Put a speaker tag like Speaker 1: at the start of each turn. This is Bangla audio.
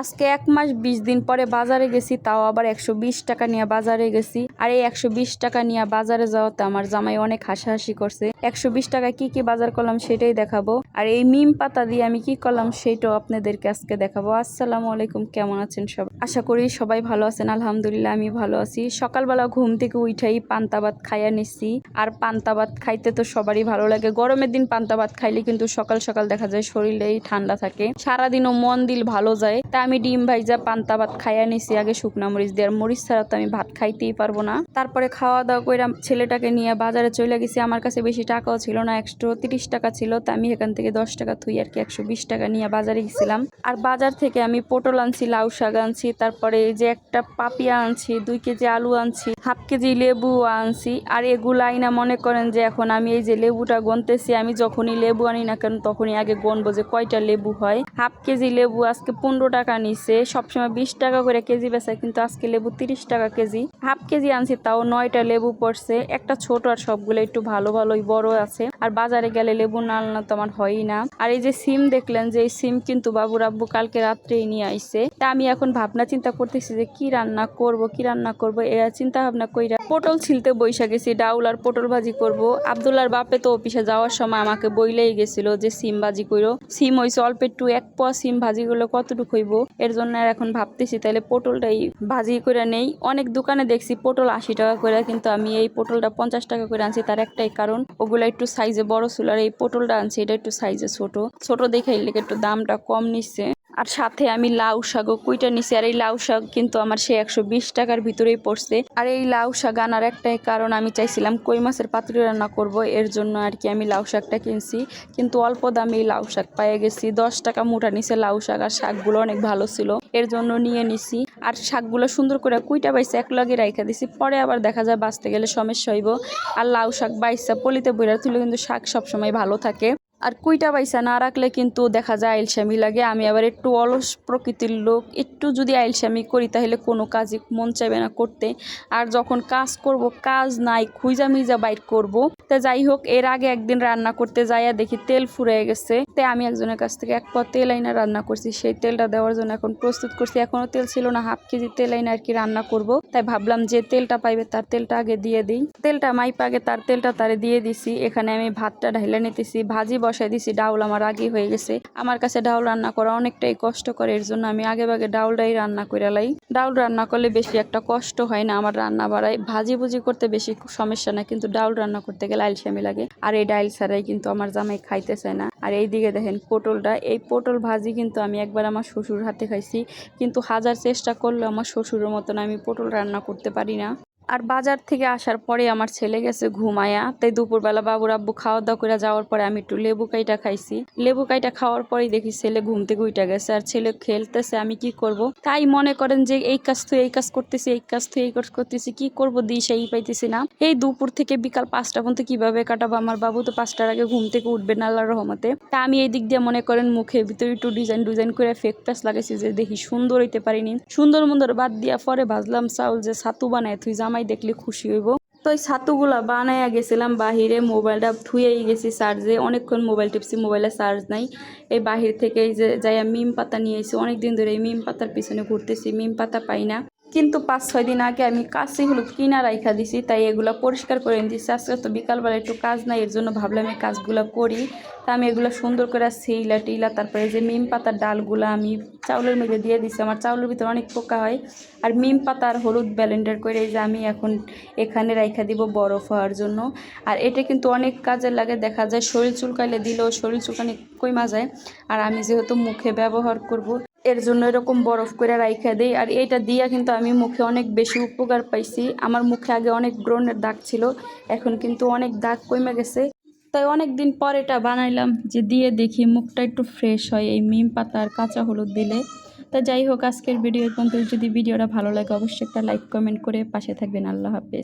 Speaker 1: আজকে এক মাস বিশ দিন পরে বাজারে গেছি, তাও আবার একশো বিশ টাকা নিয়ে বাজারে গেছি। আর এই একশো বিশ টাকা নিয়ে বাজারে যাওয়াতে আমার জামাই অনেক হাসাহাসি করছে। একশো বিশ টাকা কি কি বাজার করলাম সেটাই দেখাবো। আর এই মিম পাতা দিয়ে আমি কি করলাম সেটাও আপনাদেরকে আজকে দেখাবো। আসসালামু আলাইকুম, কেমন আছেন সব আশা করি সবাই ভালো আছেন, আলহামদুলিল্লাহ আমি ভালো আছি। সকালবেলা ঘুম থেকে উঠাই পান্তা ভাত খাইয়া নিচ্ছি। আর পান্তা ভাত খাইতে তো সবারই ভালো লাগে। গরমের দিন পান্তা ভাত খাইলে কিন্তু সকাল সকাল দেখা যায় শরীরেই ঠান্ডা থাকে। সারাদিনও মন দিল ভালো যায়। তা আমি ডিম ভাইজা পান্তা ভাত খাইয়া নিছি আগে শুকনা মরিচ দিয়ে। আর মরিচ ছাড়া তো আমি ভাত খাইতেই পারব না। তারপরে খাওয়া দাওয়া করে ছেলেটাকে নিয়ে বাজারে চলে গেছি। আমার কাছে বেশি টাকাও ছিল না, একশো তিরিশ টাকা ছিল। তা আমি এখান থেকে দশ টাকা থুই আর কি একশো বিশ টাকা নিয়ে বাজারে গেছিলাম। আর বাজার থেকে আমি পটল আনছি, লাউ শাক আনছি। তারপরে এই যে একটা পাপিয়া আনছি, দুই কেজি আলু আনছি, হাফ কেজি লেবু আনছি, আর এগুলো আইনা মনে করেন যে এখন আমি এই যে লেবুটা গনতেছি, আমি যখনই লেবু আনি না কেন তখনই আগে গনবো যে কয়টা লেবু হয়। হাফ কেজি লেবু আজকে পনেরো টাকা নিছে, সবসময় বিশ টাকা করে কেজি বেচায়, কিন্তু আজকে লেবু তিরিশ টাকা কেজি। হাফ কেজি আনছি, তাও নয়টা লেবু পড়ছে, একটা ছোট আর সবগুলো একটু ভালো ভালোই বড় আছে। আর বাজারে গেলে লেবু না আনলে তো আমার হয়ই না। আর এই যে সিম দেখলেন যে এই সিম কিন্তু বাবুর আব্বু কালকে রাত্রেই নিয়ে আইছে। তা আমি এখন ভাবনা চিন্তা করতেছি যে কি রান্না করব, কি রান্না করব এ চিন্তা ভাবনা কইরা পটল ছিলতে বৈশা গেছি, ডাউল আর পটল ভাজি করব। আবদুল্লার বাপে তো অফিসে যাওয়ার সময় আমাকে বইলেই গেছিল যে সিম ভাজি করো সিম হইছে অল্প একটু, এক পোয়া সিম ভাজি করলে কতটুকু হইব? এর জন্য আর এখন ভাবতেছি তাহলে পটলটাই ভাজি করে নেই। অনেক দোকানে দেখছি পটল আশি টাকা করে কিন্তু আমি এই পটলটা পঞ্চাশ টাকা করে আনছি, তার একটাই কারণ, ওগুলা একটু সাইজে বড় ছিল, আর এই পটলটা আনছি, এটা একটু সাইজে ছোট। ছোট দেখে এলে একটু দামটা কম নিচ্ছে। আর সাথে আমি লাউ শাকও কুইটা নিছি, আর এই লাউ শাক কিন্তু আমার সে একশো বিশ টাকার ভিতরেই পড়ছে। আর এই লাউ শাক আনার একটাই কারণ, আমি চাইছিলাম কই মাছের পাতুরি রান্না করব, এর জন্য আর কি আমি লাউ শাকটা কিনছি। কিন্তু অল্প দামে এই লাউ শাক পাইয়ে গেছি, দশ টাকা মুঠা নিছে লাউ শাক, আর শাকগুলো অনেক ভালো ছিল, এর জন্য নিয়ে নিছি। আর শাকগুলো সুন্দর করে কুইটা বাইসে এক লগে রাইখা দিছি, পরে আবার দেখা যায় বাঁচতে গেলে সমস্যা হইব। আর লাউ শাক বাইসা পলিতে বইরা তুলে কিন্তু শাক সবসময় ভালো থাকে। আর কুইটা পয়সা না রাখলে কিন্তু দেখা যায় আইলসামি লাগে। আমি আবার একটু অলস প্রকৃতির লোক, একটু যদি আইলসামি করি তাহলে কোনো কাজই মন চাইবে না করতে। আর যখন কাজ করব, কাজ নাই খুঁজা মিজা বাইর করব। তা যাই হোক, এর আগে একদিন রান্না করতে যাইয়া দেখি তেল ফুরে গেছে। তাই আমি একজনের কাছ থেকে এক পর তেল আইনা রান্না করছি। সেই তেলটা দেওয়ার জন্য এখন প্রস্তুত করছি। এখনও তেল ছিল না, হাফ কেজি তেল আইনা আর কি রান্না করব। তাই ভাবলাম যে তেলটা পাইবে তার তেলটা আগে দিয়ে দিই। তেলটা মাইপ আগে তার তেলটা তারে দিয়ে দিছি। এখানে আমি ভাতটা ঢাইলে নিতেছি। ভাজি বসাই দিছি, ডাউল আমার আগে হয়ে গেছে। আমার কাছে ডাউল রান্না করা অনেকটাই কষ্ট করে এর জন্য আমি আগে ভাগে ডাউলটাই রান্না করে লাই। ডাউল রান্না করলে বেশি একটা কষ্ট হয় না, আমার রান্না বাড়াই ভাজি ভুজি করতে বেশি সমস্যা না, কিন্তু ডাউল রান্না করতে গেলে আইলসামি লাগে। আর এই ডাইল ছাড়াই কিন্তু আমার জামাই খাইতে চায় না। আর এই দিকে দেখেন পটলটা, এই পটল ভাজি কিন্তু আমি একবার আমার শ্বশুর হাতে খাইছি, কিন্তু হাজার চেষ্টা করলেও আমার শ্বশুরের মতন আমি পটল রান্না করতে পারি না। আর বাজার থেকে আসার পরে আমার ছেলে গেছে ঘুমায়া। তাই দুপুরবেলা বাবুর আব্বু খাওয়া দাওয়া করে যাওয়ার পরে আমি একটু লেবু কাইটা খাইছি। লেবু কাইটা খাওয়ার পরেই দেখি ছেলে ঘুম থেকে উইটা গেছে আর ছেলে খেলতেছে, আমি কি করব? তাই মনে করেন যে এই কাজ তো এই কাজ করতেছি, এই কাজ তো এই কাজ করতেছি, কি করব দিই সেই পাইতেছি না। এই দুপুর থেকে বিকাল পাঁচটা পর্যন্ত কীভাবে কাটাবো? আমার বাবু তো পাঁচটার আগে ঘুম থেকে উঠবে না আল্লাহ রহমতে। তা আমি এই দিক দিয়ে মনে করেন মুখের ভিতরে একটু ডিজাইন ডিজাইন করে ফেক প্যাস লাগাইছি যে দেখি সুন্দর হইতে পারিনি। সুন্দর মন্দর বাদ দিয়া পরে ভাজলাম চাউল যে ছাতু বানায় তুই জামাই দেখলে খুশি হইব। তো এই ছাতুগুলা বানাইয়া গেছিলাম বাহিরে, মোবাইলটা ধুয়েই গেছি চার্জে। অনেকক্ষণ মোবাইল টিপছি, মোবাইলে চার্জ নাই। এই বাহির থেকে যে যাইয়া মিম পাতা নিয়ে এসেছি অনেক দিন ধরে এই মিম পাতার পিছনে ঘুরতেছি, মিম পাতা পাই না। কিন্তু পাঁচ ছয় দিন আগে আমি কাশি হলুদ কিনা রাইখা দিছি, তাই এগুলো পরিষ্কার করে দিচ্ছি আজকে তো বিকালবেলা একটু কাজ নাই, এর জন্য ভাবলাম এই কাজগুলো করি। তা আমি এগুলো সুন্দর করে সেইলা টিলা, তারপরে যে মিম পাতার ডালগুলো আমি চাউলের মধ্যে দিয়ে দিছি, আমার চাউলের ভিতরে অনেক পোকা হয়। আর মিম পাতা আর হলুদ ব্যালেন্ডার করে এই যে আমি এখন এখানে রাইখা দিব বরফ হওয়ার জন্য। আর এটা কিন্তু অনেক কাজে লাগে, দেখা যায় শরীর চুলকাইলে দিলেও শরীর চুলকানি কইমা যায়। আর আমি যেহেতু মুখে ব্যবহার করব এর জন্য এরকম বরফ করে রাইখা দিই। আর এইটা দিয়া কিন্তু আমি মুখে অনেক বেশি উপকার পাইছি। আমার মুখে আগে অনেক ব্রণের দাগ ছিল, এখন কিন্তু অনেক দাগ কমে গেছে। তাই অনেক দিন পর এটা বানাইলাম যে দিয়ে দেখি মুখটা একটু ফ্রেশ হয়, এই মিম পাতা আর কাঁচা হলুদ দিলে। তা যাই হোক, আজকের ভিডিও পর্যন্ত যদি ভিডিওটা ভালো লাগে, অবশ্যই একটা লাইক কমেন্ট করে পাশে থাকবেন। আল্লাহ হাফেজ।